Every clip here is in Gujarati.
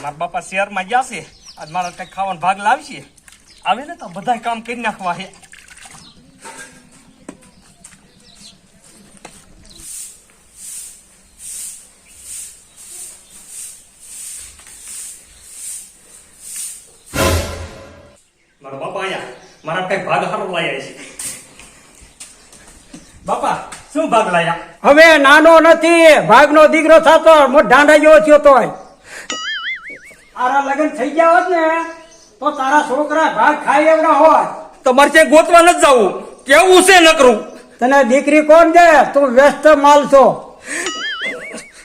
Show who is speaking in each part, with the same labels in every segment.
Speaker 1: મારા બાપા શહેરમાં ગયા છે. આજ મારા કઈ ખાવાનો ભાગ લાવશે. આવે ને તો બધા કામ કરી નાખવા બાપા મારા છે. બાપા, શું ભાગ લાયા?
Speaker 2: હવે નાનો નથી. ભાગનો દીકરો થતો મોટ ઢાંડા જેવો થયો તોય. તારા લગ્ન થઈ ગયા હોત ને તો તારા છોકરા ભાગ ખાઈ એવડા હોત.
Speaker 1: તમારે ત્યાં ગોતવા નથી જવું. કેવું છે નકરું?
Speaker 2: તને દીકરી કોણ દે? તું વ્યસ્ત માલ છો.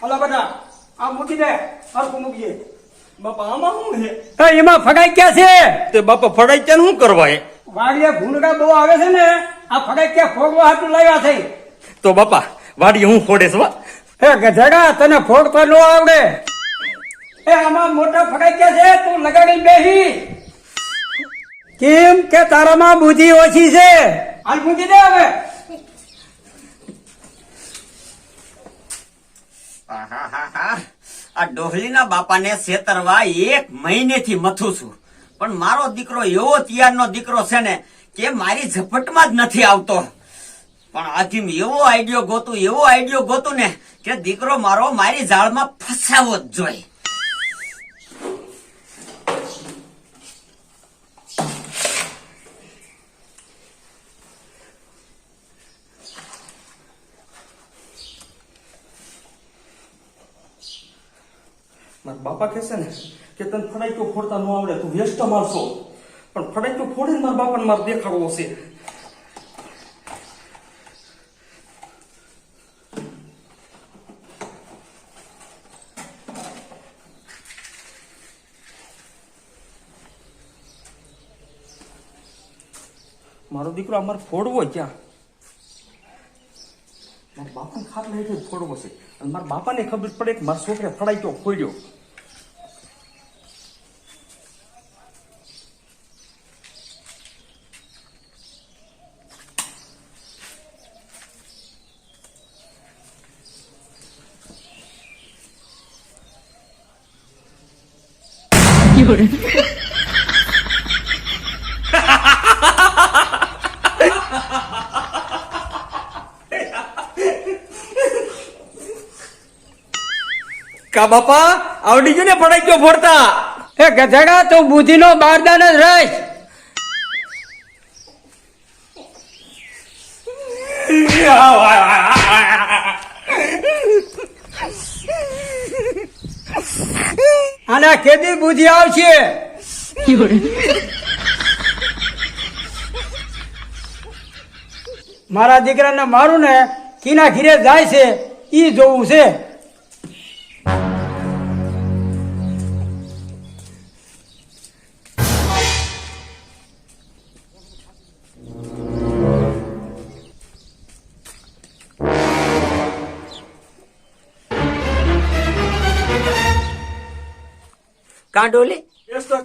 Speaker 2: હલો બેટા આ મૂકી દે હરખું મૂકજે.
Speaker 1: બાપા આમાં શું છે?
Speaker 2: એમાં ફગાઈ ક્યાં છે?
Speaker 1: તે બાપા ફગાઈ ક્યાં શું કરવા એ?
Speaker 2: વાડીએ ભૂંડકા બહુ આવે છે ને આ ફગાઈ ક્યાં ફોડવા હાટું લાવ્યા છે?
Speaker 1: તો બાપા વાડીએ હું ફોડે છે
Speaker 2: હે ગધેડા તને ફોડતા ન આવડે. એ આમાં મોટા ફગાઈ ક્યાં છે તું લગાડી બેહી. કેમ કે તારામાં બુદ્ધિ ઓછી છે? હાલ મૂકી દે હવે.
Speaker 3: આ ડોહલીના બાપાને છેતરવા એક મહિનેથી મથું છું. પણ મારો દીકરો એવો તૈયારનો દીકરો છે ને કે મારી ઝપટમાં જ નથી આવતો. પણ આથી એવો આઈડિયો ગોતું એવો આઈડિયો ગોતું ને કે દીકરો મારો મારી જાળમાં ફસાવો જ જોઈએ
Speaker 1: મારા બાપા કહેશે ને કે તને ફડાઈકો ફોડતા ન આવડે, તું વ્યસ્ત મારશો. પણ ફડાઈકો ફોડીને મારા બાપાને મારે દેખાડવો છે. મારો દીકરો અમારે ફોડવો ક્યાં? મારા બાપાને ખાત લઈ ફોડવો છે. અને મારા બાપાને ખબર પડે કે મારા છોકરે ફડાઈ ગયો ફોડ્યો. કા બાપા આવડી ગયું ને ફડાઈ ગયો ફોડતા?
Speaker 2: એ ગધેડા તું બુદ્ધિનો બારદાન જ રહીશ. અને કેદી બુદ્ધિ આવશે? મારા દીકરાને મારું ને કીના ઘીરે જાય છે, ઈ જોવું છે.
Speaker 3: કાં ડોલી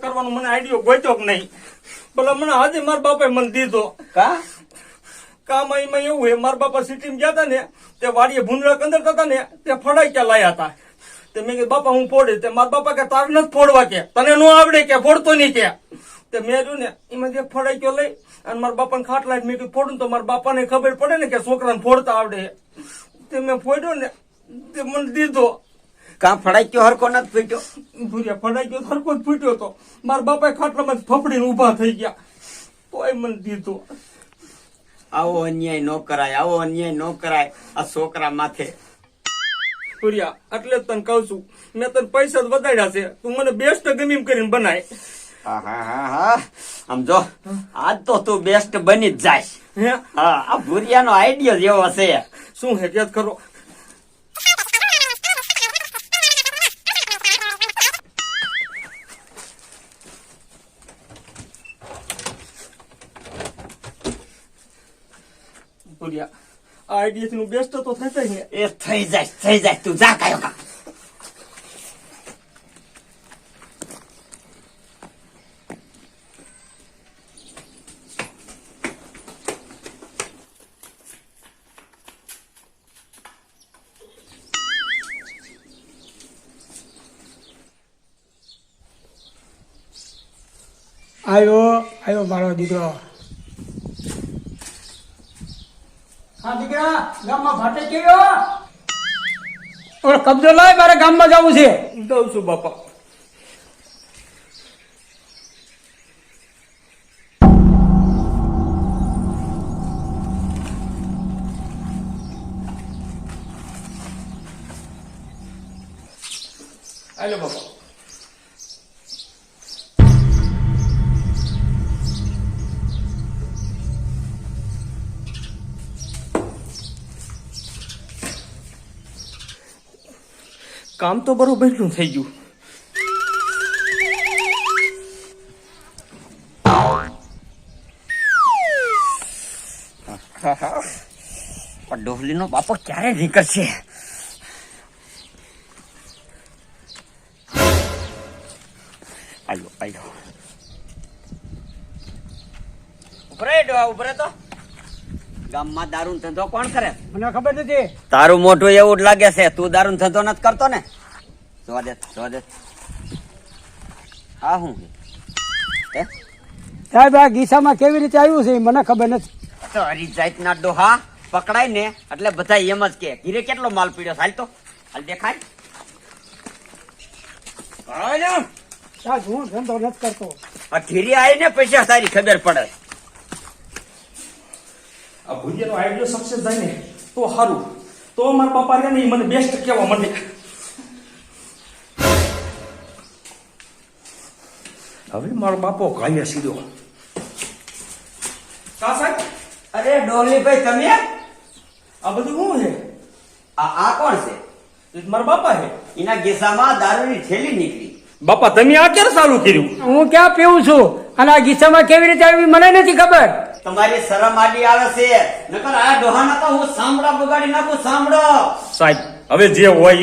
Speaker 1: કરવાનો મને આઈડિયો ગોત્યો કે નહીં. ભલે મને આજે મારા બાપાએ મને દીધો.
Speaker 3: કા?
Speaker 1: કામ એમાં એવું હે મારા બાપા સિટીમાં ગયા હતા ને તે વાડીએ ભૂંડરા કંદર હતા ને તે ફડાઈ ક્યાં લાયા હતા. તે મેં કીધું બાપા હું ફોડે. તે મારા બાપા કે તાર નથી ફોડવા કે તને નો આવડે કે ફોડતો નહીં કે. તે મેં જોયું ને એમાં જે ફડાઈ ગયો લઈ અને મારા બાપાને ખાટ લાવી મેં કીધું ફોડું તો મારા બાપાને ખબર પડે ને કે છોકરાને ફોડતા આવડે. તે મેં ફોડ્યો ને તે મને દીધો.
Speaker 3: કાં ફડાક્યો હરકો નથી ફૂટ્યો?
Speaker 1: ભૂરિયા ફડાક્યો હરકો જ ફૂટ્યો તો. મારા બાપાએ ખાટલામાં ફફડીને ઊભા થઈ ગયા. તોય મને દીધો.
Speaker 3: આવો અન્યાય ન કરાય આવો અન્યાય ન કરાય. આ છોકરા માથે.
Speaker 1: ભૂરિયા એટલે જ તને કહું છું મેં તને પૈસા જ વધાર્યા છે. તું મને બેસ્ટ ગમીમ કરીને બનાય.
Speaker 3: આહાહાહા. આમ જો આજ તો તું બેસ્ટ બની જ જાય.
Speaker 1: હે?
Speaker 3: હા આ ભૂરિયાનો આઈડિયો જેવો છે.
Speaker 1: શું હે કે ખરો ભૂર્યા આ આઈડિયા નું બેસ્ટ તો થશે ને.
Speaker 3: એ થઈ જાય થઈ જાય. તું જા કાયો કા
Speaker 2: આવ્યો આવ્યો મારો દીકરો. હા દીકરા ગામમાં ભાટે કેવો ઓલો કબજો લાય મારે ગામમાં જવું છે.
Speaker 1: દઉં છું બાપા. હાલો બાપા. કામ તો બરોબરનું થઈ ગયું.
Speaker 3: પણ ડોહલીનો બાપો ક્યારે નીકળશે? આયો આયો. ઉપરે ડોહા ઉપરે તો. ગામમાં દારૂ ધંધો કોણ કરે?
Speaker 2: મને ખબર નથી.
Speaker 3: તારું મોટું એવું જ લાગે છે તું દારૂ ધંધો નથી કરતો ને? જોવા દે જોવા દે. હા હું હે?
Speaker 2: સાહેબ આ ગીસામાં કેવી રીતે આવ્યું છે મને ખબર નથી.
Speaker 3: તારી જાતના ડોહા પકડાય ને એટલે બધા એમ જ કે ઘીરે કેટલો માલ પીડ્યો? હાલ તો હાલ દેખાય.
Speaker 2: સાહેબ હું ધંધો નથી કરતો.
Speaker 3: આ ઘીરે આવીને પૈસા તારી ખબર પડે.
Speaker 1: આ ભુજિયાનો આઈડિયો સક્સેસ જાય ને તો સારું તો મારા પપ્પા રે ને મને બેસ્ટ કહેવા માંડે. હવે મારો બાપો કાલે સીધો. સાહેબ?
Speaker 3: અરે ડોલીભાઈ તમે?
Speaker 1: આ બધું શું છે?
Speaker 3: આ આ કોણ છે?
Speaker 1: મારા બાપા છે?
Speaker 3: એના ગીસામાં દારૂની થેલી નીકળી.
Speaker 1: બાપા તમે આ ક્યારે ચાલુ કર્યું?
Speaker 2: હું ક્યાં પીવું છું? અને આ ગીસામાં કેવી રીતે આવી મને નથી ખબર.
Speaker 3: તમારી શરમ આડી આવે છે. નકર આ ડોહાના તો હું સાંભળા બગાડી નાખું સાંભળો.
Speaker 1: સાહેબ હવે જે હોય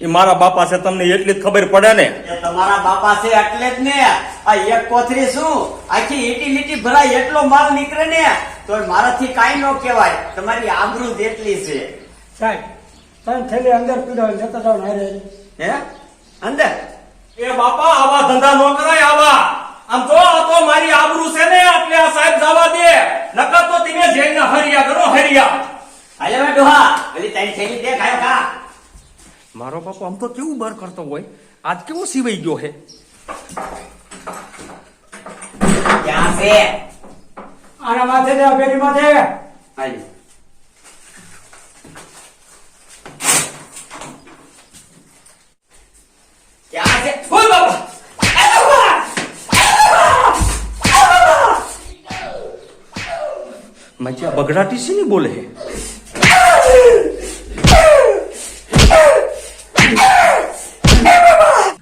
Speaker 1: એ મારા બાપા છે તમને એટલી જ ખબર પડે ને?
Speaker 3: એ તમારા બાપા છે એટલે જ ને. આ એક કોથરી શું? આખી ઈટી લીટી ભરાય એટલો માલ નીકળે ને. તો મારાથી કાઈ ન કહેવાય. તમારી આબરૂ જેટલી છે.
Speaker 2: સાહેબ તમે થેલી અંદર પીડો જતા જાવ ને
Speaker 3: હે? અંદર?
Speaker 1: એ બાપા આવા ધંધા નો કરાય આવા. આમ તો આ તો મારી આબરૂ છે ને આપણે આ સાહેબ જવા દે. નકર તો તમે જઈને હરિયા કરો હરિયા.
Speaker 3: હાલે ભાઈ ડોહા પેલી તારી થઈ દે ખાયો ખા.
Speaker 1: મારો બાપો આમ તો કેવું બર કરતો હોય? આજ કેવો સીવાઈ ગયો હે?
Speaker 3: ક્યાં છે?
Speaker 2: આના માથે ને આ પેલી માથે.
Speaker 3: હાલે ક્યાં છે
Speaker 1: ઓય બાપા છે ને બોલે હે?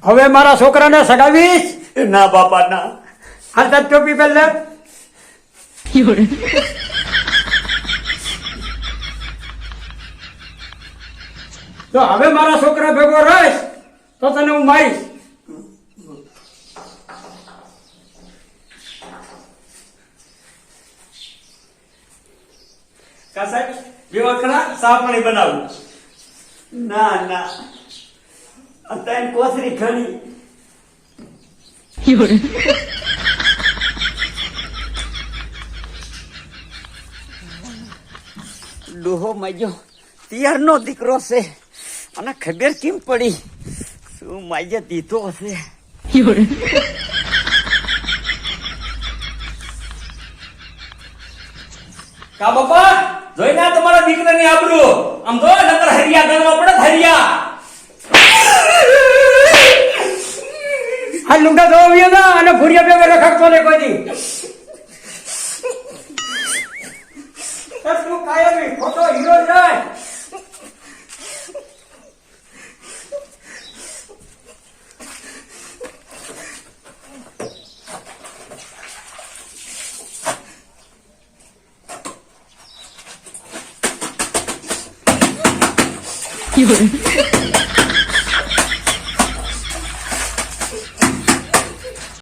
Speaker 2: હવે મારા છોકરાને સગાવીશ
Speaker 3: ના બાપા ના.
Speaker 2: હાલ તાર ટોપી પહેલે તો હવે મારા છોકરા ભેગો રહીશ તો તને હું મારીશ.
Speaker 1: કા સાહેબ? જેવા ખરા સા બનાવું.
Speaker 3: ના ના. અત્યારે કોથરી ઘણી. ડોહો માજો તિયારનો દીકરો છે. અને ખબર કેમ પડી? શું માજે દીધો હશે
Speaker 1: કા બાપા? જોઈને ના તમારા દીકરાની આબરૂ. આમ જો નકર હરિયા ગણવા પડે હરિયા.
Speaker 2: આ લુંગા ધોવ્યો ના અને ભૂરિયા ભેગો રખડતો ને કોઈ દી. તું કાયમી? ખોટો હીરો જાય
Speaker 4: 有人，